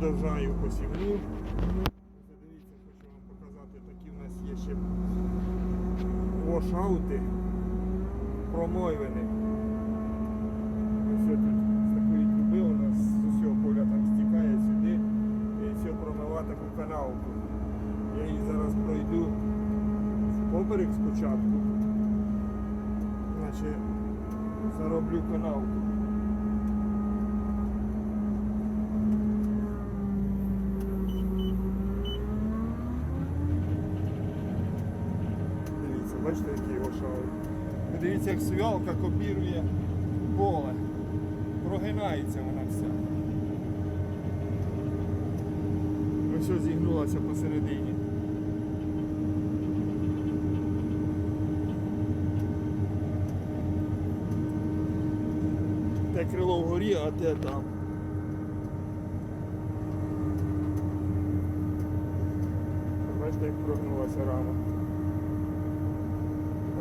продовжаю посівну. Дивіться, хочу вам показати, такі в нас є ще вошаути промойвини. Ось тут з такої труби у нас з усього поля там стікає сюди і все промиває таку канавку. Я її зараз пройду поперек спочатку. Значить, зароблю канавку. Дивіться, бачите, який його шар. Дивіться, як свялка копірує поле. Прогинається вона вся. Ось зігнулася посередині. Те крило вгорі, а те там. Бачите, як прогнулася рама.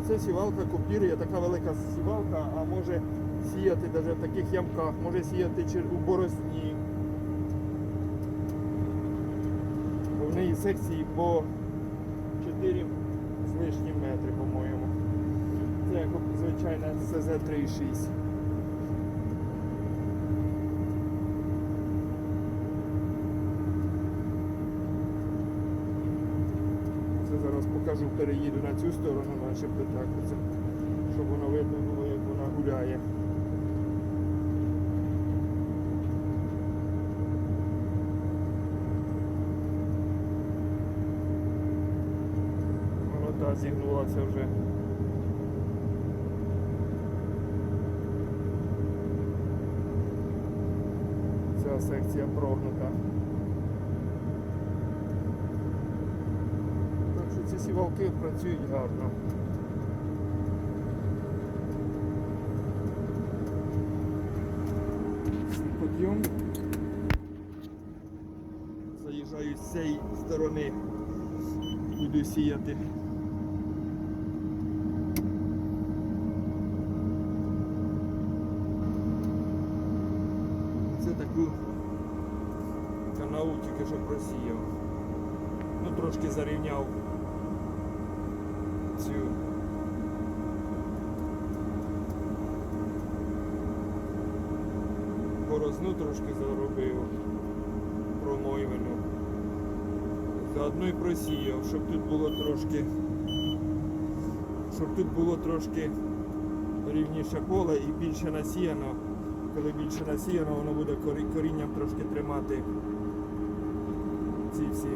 Оце сівалка копірує, така велика сівалка, а може сіяти навіть в таких ямках, може сіяти у боросні. Бо в неї секції по 4 з лишнім метри, по-моєму. Це як звичайна СЗ-3,6. Це зараз покажу, переїду на цю сторону, начебто так, оце, щоб воно видно було, як вона гуляє. Та зігнулася вже. Ця секція прогнута. Так сівалки працюють гарно. Підйом. Заїжджаю з цієї сторони. Буду сіяти. Це таку канаву тільки що просіяв. Ну, трошки зарівняв цю. Борозну трошки заробив промойвину. Заодно й просіяв, щоб тут було трошки, щоб тут було трошки рівніше поле і більше насіяно. Коли більше насіяно, воно буде корінням трошки тримати ці всі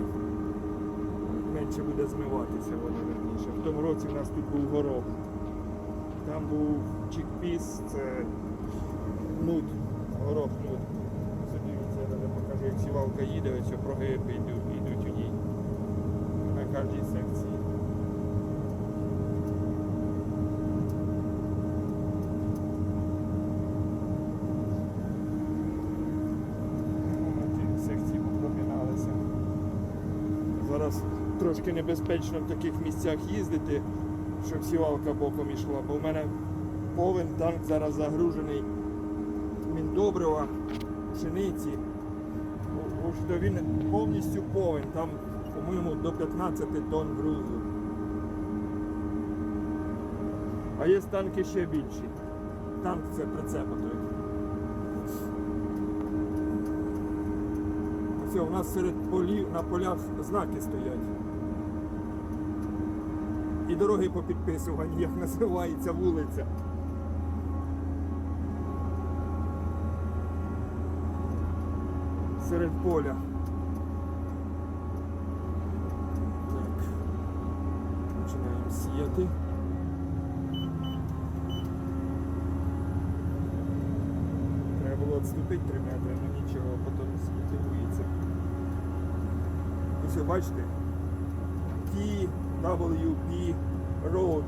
менше буде змиватися воно верніше. В тому році в нас тут був горох. Там був чікпіс, це нут, горох нут. Собі це покажу, як сівалка їде, ось прогиби йдуть, у ній. На кожній. Ті секції попоміналися. Зараз трошки небезпечно в таких місцях їздити, щоб сівалка боком йшла, бо в мене повен танк зараз загружений міндобрива, пшениці. Що Він повністю повен, там, по-моєму, до 15 тонн грузу. А є танки ще більші. Танк це прицепа той. Все, у нас серед полів на полях знаки стоять. І дороги по підписуванні, як називається вулиця. Серед поля. Так. Починаємо сіяти. Треба було відступити 3 метри, але нічого, потім скультивується. Ось ви бачите? TWP Road.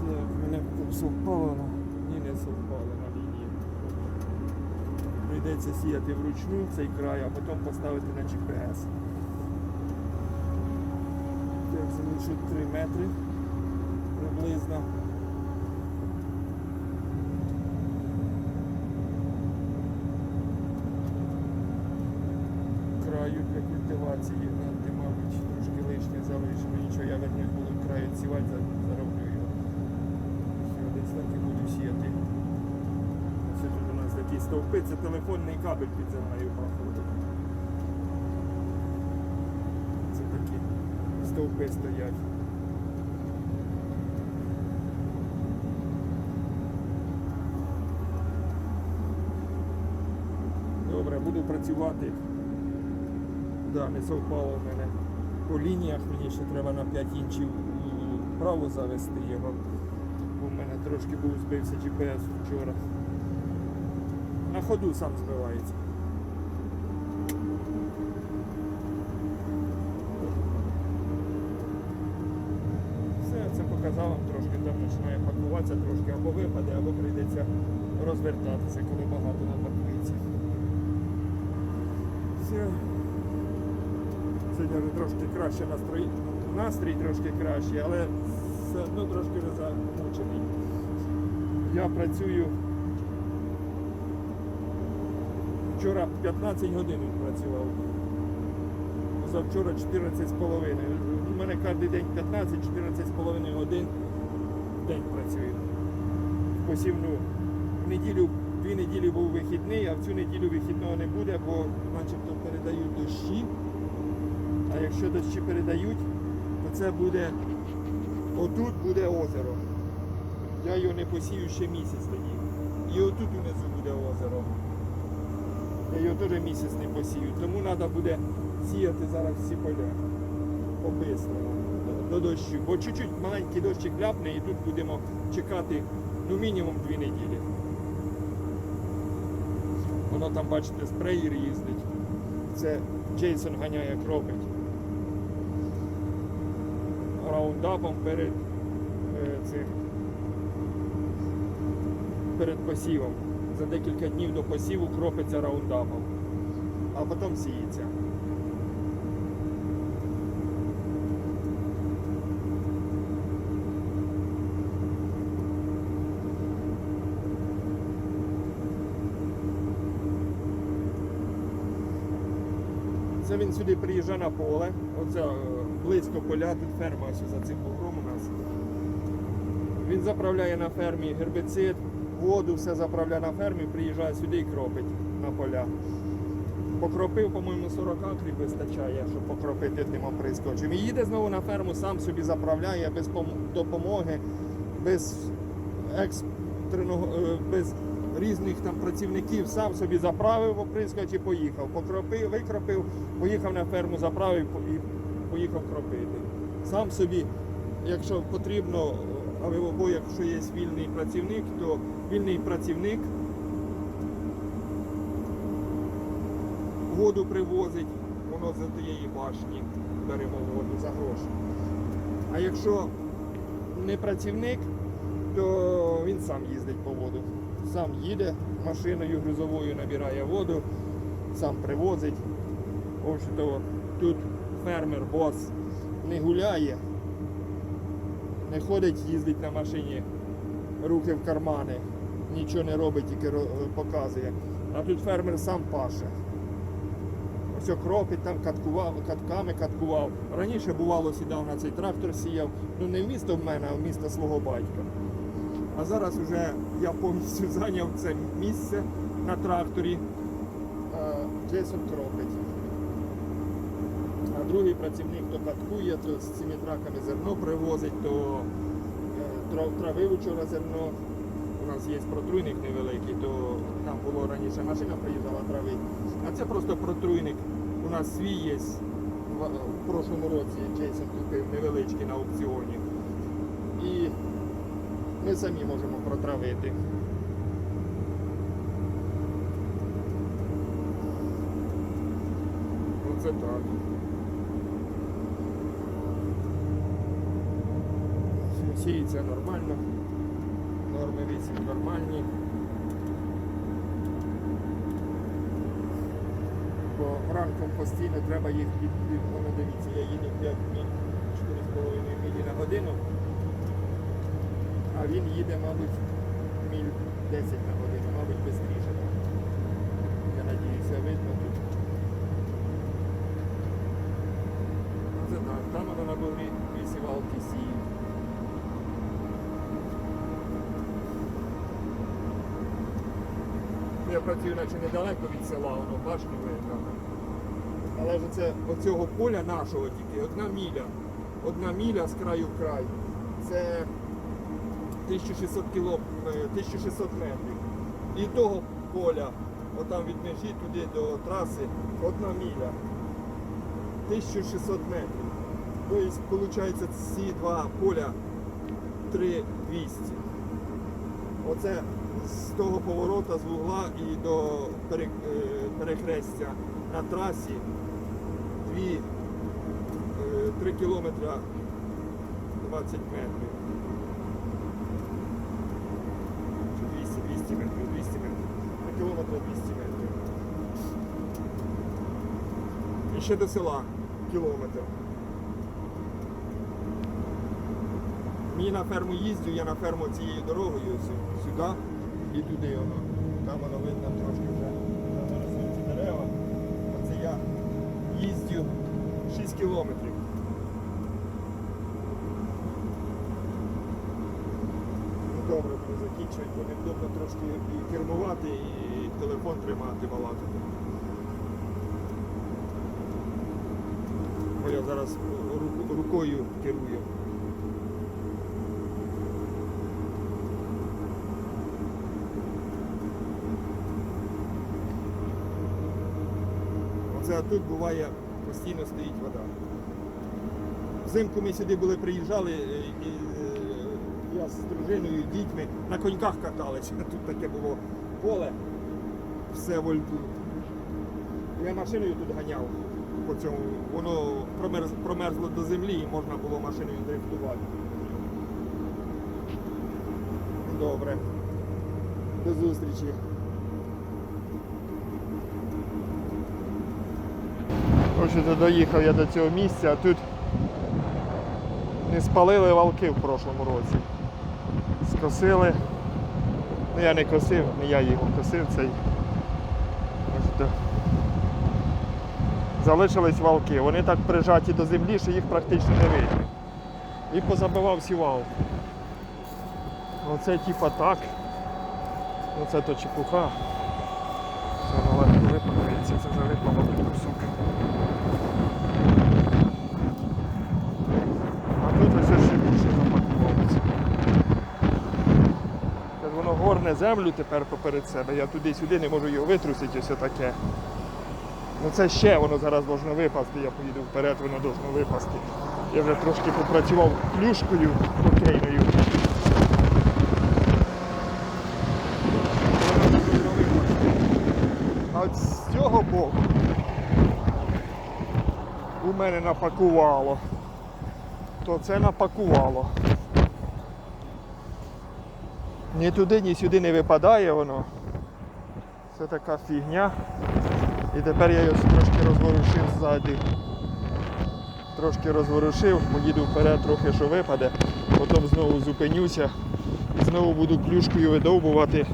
Так, мене там совпало на... Ні, не совпало на лінії. Прийдеться сіяти вручну цей край, а потім поставити на GPS. що 3 метри приблизно. Краю для культивації, ну, мабуть, трошки лишнє залишимо. Нічого, я вернусь буду краю сівати, за- зароблю його. Все, десь так і буду сіяти. Ось тут у нас такі стовпи, це телефонний кабель під землею проходить. Це такі стовпи стоять. Добре, буду працювати. Да, не совпало в мене по лініях, мені ще треба на 5 інчів право завести його. Бо в мене трошки був збився GPS вчора. На ходу сам збивається. Все, це показав вам трошки, там починає пакуватися трошки, або випаде, або прийдеться розвертатися, коли багато напакується. Все. Трошки краще настрій, настрій трошки кращий, але все одно трошки замучений. Я працюю. Вчора 15 годин працював. Завчора 14 з половиною. У мене кожен день 15-14 з половиною годин в день працюю. Посівну в неділю, дві неділі був вихідний, а в цю неділю вихідного не буде, бо начебто передають дощі. Якщо дощі передають, то це буде отут буде озеро. Я його не посію ще місяць тоді. І отут унизу буде озеро. Я його теж місяць не посію. Тому треба буде сіяти зараз всі поля. По-бистрому. До, до дощу. Бо чуть-чуть маленький дощик ляпне і тут будемо чекати ну мінімум дві неділі. Воно там, бачите, спреєр їздить. Це Джейсон ганяє кропить. Раундапом перед е, цим перед посівом. За декілька днів до посіву кропиться раундапом, а потім сіється. Це він сюди приїжджає на поле. Оце е, близько поля, тут ферма ось за цим бугром у нас. Він заправляє на фермі гербицид, воду, все заправляє на фермі, приїжджає сюди і кропить на поля. Покропив, по-моєму, 40 акрів вистачає, щоб покропити тим оприскувачем. І їде знову на ферму, сам собі заправляє без допомоги, без екстреного, е, без різних там працівників, сам собі заправив оприскувач і поїхав. Покропив, викропив, поїхав на ферму, заправив і поїхав кропити. Сам собі, якщо потрібно, або або якщо є вільний працівник, то вільний працівник воду привозить, воно з тієї башні беремо воду за гроші. А якщо не працівник, то він сам їздить по воду. Сам їде машиною грузовою, набирає воду, сам привозить. В тут фермер, бос не гуляє, не ходить, їздить на машині, руки в кармани, нічого не робить, тільки показує. А тут фермер сам паше. Ось кропить там каткував, катками каткував. Раніше бувало сідав на цей трактор, сіяв. Ну не в місто в мене, а в місто свого батька. А зараз вже я повністю зайняв це місце на тракторі. А Джейсон кропить. Другий працівник то каткує, то з цими траками зерно привозить, то е, тра- травив вчора зерно. У нас є протруйник невеликий, то там було раніше машина приїжджала травити. А це просто протруйник. У нас свій є. В, в прошлому році Джейсон купив невеличкий на аукціоні. І ми самі можемо протравити. Оце так. Сіється нормально. Норми вісім нормальні. Бо ранком постійно треба їх від, від воно дивіться, я їду 5 міль, 4,5 мілі на годину. А він їде, мабуть, міль 10 на годину, мабуть, швидше. Я надіюся, видно тут. Так, там воно на бугрі висівалки сіють. Я працюю наче недалеко від села, воно башні яка. Але ж це оцього поля нашого тільки одна міля. Одна міля з краю в край. Це 1600 кіло, е, 1600 метрів. І того поля, отам від межі туди до траси, одна міля. 1600 метрів. Тобто, виходить, ці два поля 3200. Оце з того поворота з вугла і до е, перехрестя на трасі 2, 3 кілометра 20 метрів. Чи 200, 200 метрів, 200 метрів. 3 кілометра 200 метрів. І ще до села кілометр. Мені на ферму їздю, я на ферму цією дорогою сюди і туди воно. Там воно видно трошки вже замерзли ці дерева. Оце я їздю 6 кілометрів. Ну добре, буду закінчувати, бо невдобно трошки і кермувати, і телефон тримати, балакати. Бо я зараз рукою керую. Оце тут буває постійно стоїть вода. Взимку ми сюди були, приїжджали, е, і е, я з дружиною, дітьми на коньках каталися. Тут таке було поле, все во льду. Я машиною тут ганяв по цьому. Воно промерз, промерзло до землі і можна було машиною дрифтувати. Добре. До зустрічі. Ось доїхав я до цього місця, а тут не спалили валки в прошлому році. Скосили. Ну я не косив, не я його косив цей. Залишились валки. Вони так прижаті до землі, що їх практично не видно. І позабивав сівал. Оце типа так. Оце то чепуха. Це воно легко випадається, це вже випало під кусок. А тут ось ще більше запакувалося. Як воно землю тепер поперед себе, я туди-сюди не можу його витрусити, ось таке. Ну це ще воно зараз должно випасти, я поїду вперед, воно должно випасти. Я вже трошки попрацював клюшкою хокейною. А от з цього боку у мене напакувало то це напакувало. Ні туди, ні сюди не випадає воно. Це така фігня. І тепер я його трошки розворушив ззаді. Трошки розворушив, поїду вперед трохи, що випаде, потім знову зупинюся і знову буду клюшкою видовбувати.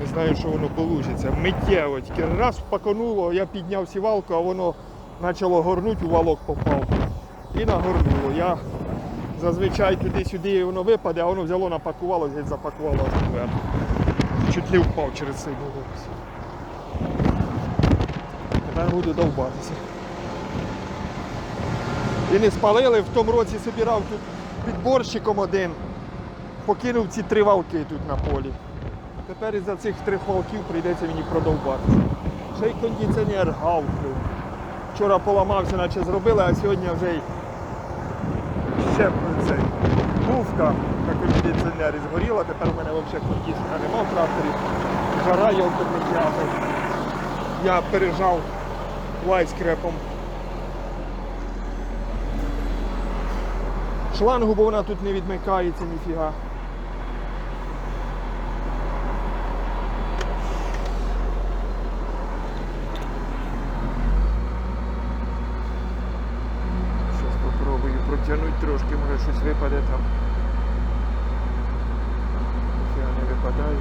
Не знаю, що воно вийде. Миттєво, тільки раз впаконуло, я підняв сівалку, а воно почало горнути, у валок попав і нагорнуло. Я зазвичай туди-сюди воно випаде, а воно взяло, напакувало, геть запакувало. Чуть не впав через цей вулик. Тепер буду довбатися. І не спалили, в тому році собирав тут підборщиком один, покинув ці три валки тут на полі. Тепер із-за цих трьох валків прийдеться мені продовбатися. Ще й кондиціонер гавкнув. Вчора поламався, наче зробили, а сьогодні вже й ще цей муфта на кондиціонері згоріла, тепер у мене взагалі кондиціонера нема в тракторі. Жара йолки тягне. Я пережав лайскрепом. Шлангу, бо вона тут не відмикається ніфіга. Зараз спробую протягнути трошки, може щось випаде там. Ніфіга не випадає.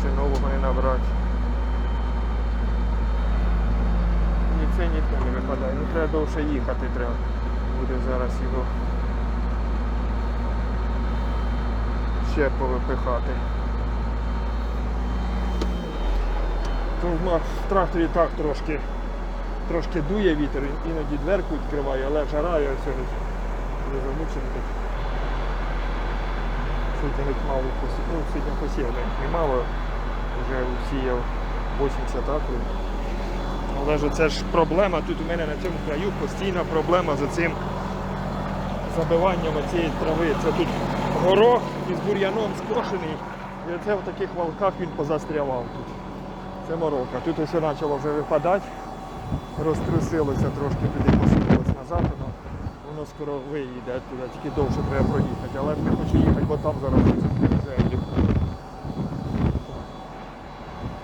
Ще нового не набрати. Це ніхто не випадає. Ну треба довше їхати треба. Буде зараз його ще повипихати. В в тракторі так трошки, трошки дує вітер, іноді дверку відкриває, але жара я сьогодні не замучений. Сьогодні мало посів, ну сьогодні посів немало, вже усіяв 80 акрів. Але ж це ж проблема тут у мене на цьому краю постійна проблема за цим забиванням цієї трави. Це тут горох із бур'яном скошений. І оце в таких валках він позастрявав тут. Це морока. Тут ось почало вже випадати, розтрусилося трошки туди посунулося назад, воно, воно скоро виїде туди, тільки довше треба проїхати. Але не хочу їхати, бо там зараз землю.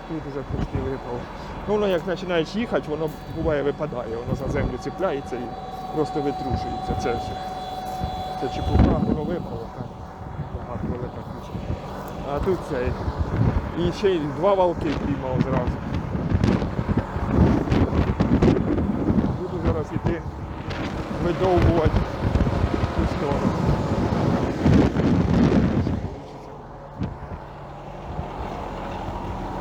Тут вже почти випало. Ну, воно як починаєш їхати, воно буває випадає, воно за землю цепляється і просто витрушується. Це. Це чепуха, воно випало там. Багато велика куча. А тут цей. І ще й два валки піймав зразу. Буду зараз іти видовбувати ту сторону.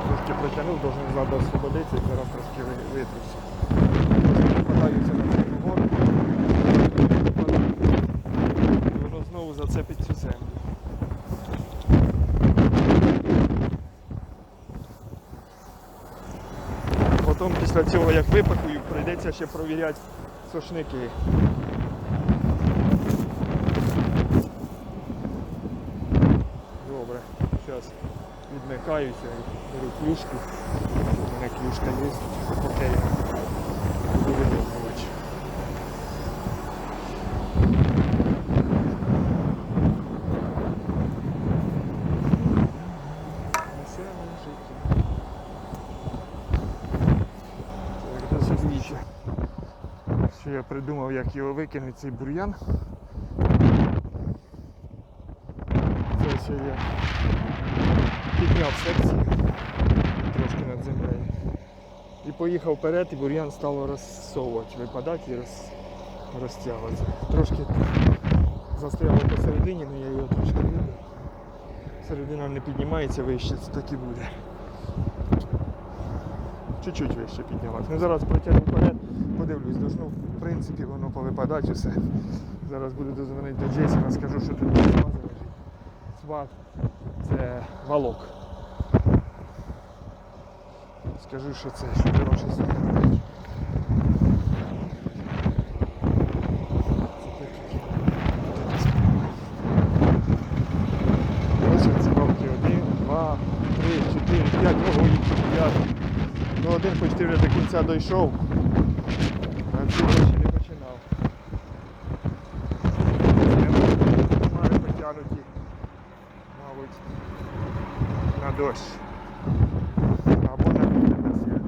Трошки протягнув, должен ззаду освободитися і зараз трошки ви- витрусив. Попадаюся на цей бугор. І воно знову зацепить цю землю. Потім після цього, як випакую, прийдеться ще провіряти сошники. Добре, зараз відмикаюся беру клюшку. Клюшка є, поки я буду досить Що я придумав, як його викинути, цей бур'ян. Це ще я підняв секцію трошки над землею. І поїхав вперед, і бур'ян стало розсовувати, випадати і роз, розтягуватися. Трошки застряло посередині, але я його трошки вибив. Середина не піднімається вище, це так і буде. Чуть-чуть вище піднялась. Ну зараз протягну вперед, подивлюсь, должно в принципі воно повипадати усе. Зараз буду дозвонити до Джейсона, скажу, що тут лежить. Сват це валок. Скажу, що це, що треба щось їх. Ну один почти вже до кінця дійшов, а ці ще не починав. Хмари потягнуті, мабуть, на дощ. Або на вітер на світ.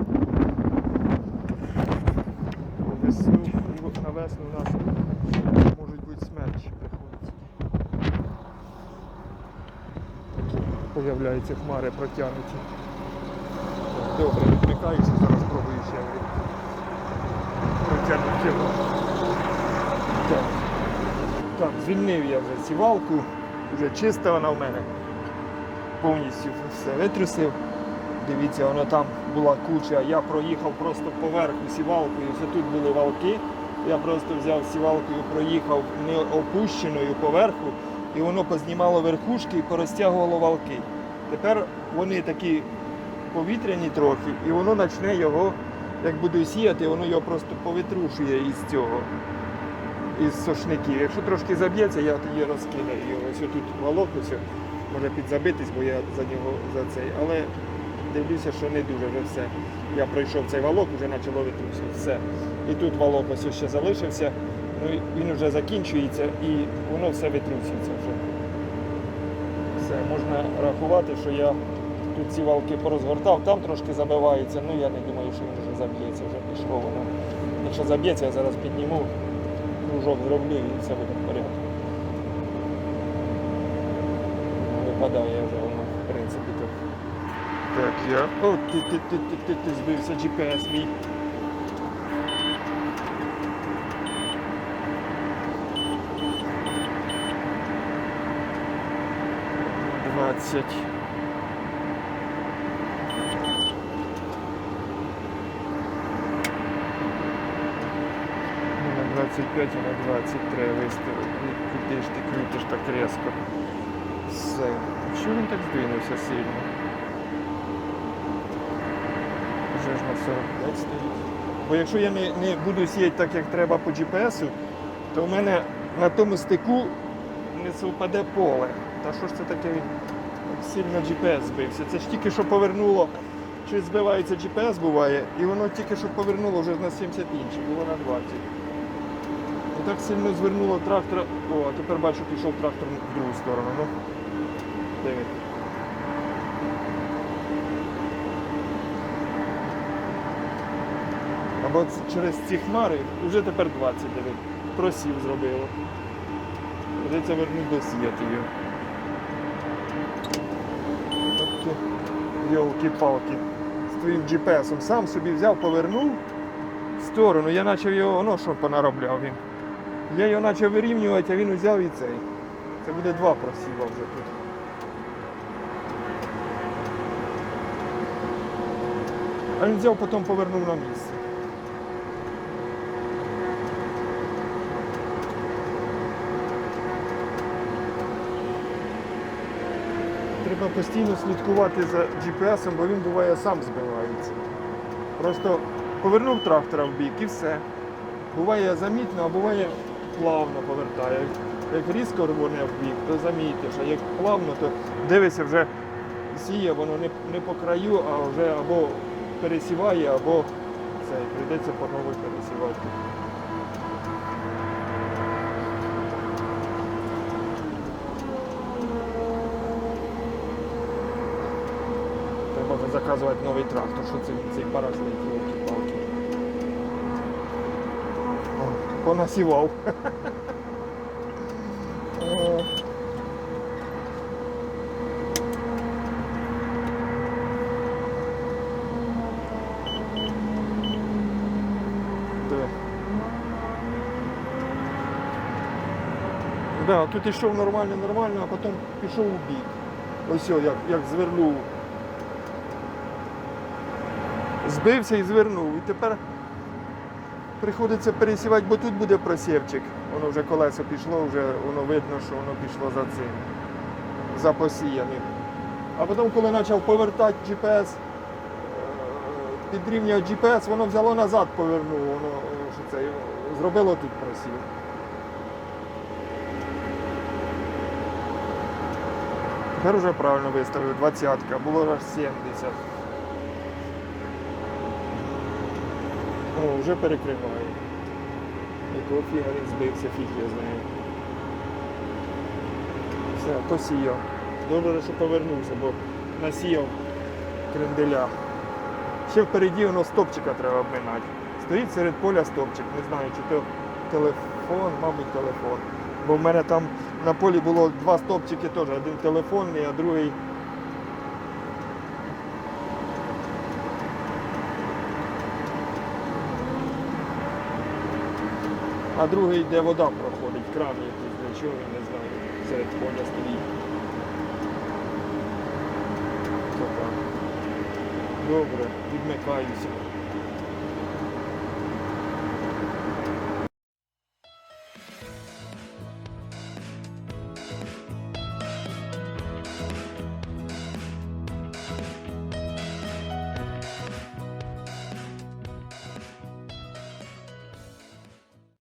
Весну, і на весну у нас можуть бути смерчі приходять. Такі появляються хмари протягнуті. Добре, відмикаюся, зараз спробую ще протягнути. Так. так, звільнив я вже сівалку, вже чиста вона в мене. Повністю все витрусив. Дивіться, воно там була куча. Я проїхав просто поверху сівалкою. Ось тут були валки. Я просто взяв сівалкою, проїхав не опущеною поверху, і воно познімало верхушки і порозтягувало валки. Тепер вони такі повітряні трохи, і воно почне його, як буду сіяти, воно його просто повитрушує із цього, із сошників. Якщо трошки заб'ється, я тоді розкидаю його. Ось тут валок ось може підзабитись, бо я за нього за цей. Але дивлюся, що не дуже вже все. Я пройшов цей валок, вже почало витрусити. Все. І тут валок ось ще залишився. Ну, він вже закінчується і воно все витрусюється вже. Все, можна рахувати, що я тут ці валки порозгортав, там трошки забивається, ну я не думаю, що він вже заб'ється, вже пішло воно. Якщо заб'ється, я зараз підніму, кружок зроблю і все буде в порядку. Випадає вже воно, в принципі, то. Так, я. О, ти, ти, ти, ти, ти, ти збився GPS мій. Двадцять. Ну, На 25 і на 23 виставив. Куди ж ти крутиш так різко? Все. Чого він так здвинувся сильно? Вже ж на 45 стоїть. Бо якщо я не, не буду сіяти так, як треба по GPS, то в мене на тому стику не совпаде поле. Та що ж це таке сильно GPS збився? Це ж тільки що повернуло. Чи збивається GPS буває, і воно тільки що повернуло вже на 70 інших, було на 20. І так сильно звернуло трактор. О, а тепер бачу, пішов трактор в другу сторону. Ну, диви. Або через ці хмари вже тепер 20 диви. Просів зробило. Придеться вернути досіяти його. Тобто, йолки-палки, з твоїм GPS-ом сам собі взяв, повернув в сторону. Я почав його, воно що понаробляв він. Я його почав вирівнювати, а він взяв і цей. Це буде два просіва вже тут. А він взяв, потім повернув на місце. Треба постійно слідкувати за GPS, бо він буває сам збивається. Просто повернув трактора в бік і все. Буває замітно, а буває плавно повертає. Як різко рвоне в бік, то замітиш, а як плавно, то дивишся вже сіє, воно не, не по краю, а вже або пересіває, або це, прийдеться по новій пересівати. Заказувати новий трактор, що це цей параш летів, палки. Понасівав. Да, тут йшов нормально, нормально, а потім пішов у бік. Ось як, як звернув. Збився і звернув. І тепер приходиться пересівати, бо тут буде просівчик. Воно вже колесо пішло, вже воно видно, що воно пішло за цим, за посіяним. А потім, коли почав повертати GPS, е, підрівнювати GPS, воно взяло назад, повернуло, воно е, що це, зробило тут просів. Тепер вже правильно виставив, 20 було аж 70. О, вже перекриває. Якого фіга він збився, фіг я знаю. Все, посіяв. Добре, що повернувся, бо насіяв кренделя. Ще впереді воно стопчика треба обминати. Стоїть серед поля стопчик, не знаю, чи то телефон, мабуть, телефон. Бо в мене там на полі було два стопчики теж, один телефонний, а другий А другий, де вода проходить, кран якийсь, для чого, я не знаю, серед поля стоїть. Добре, відмикаюся.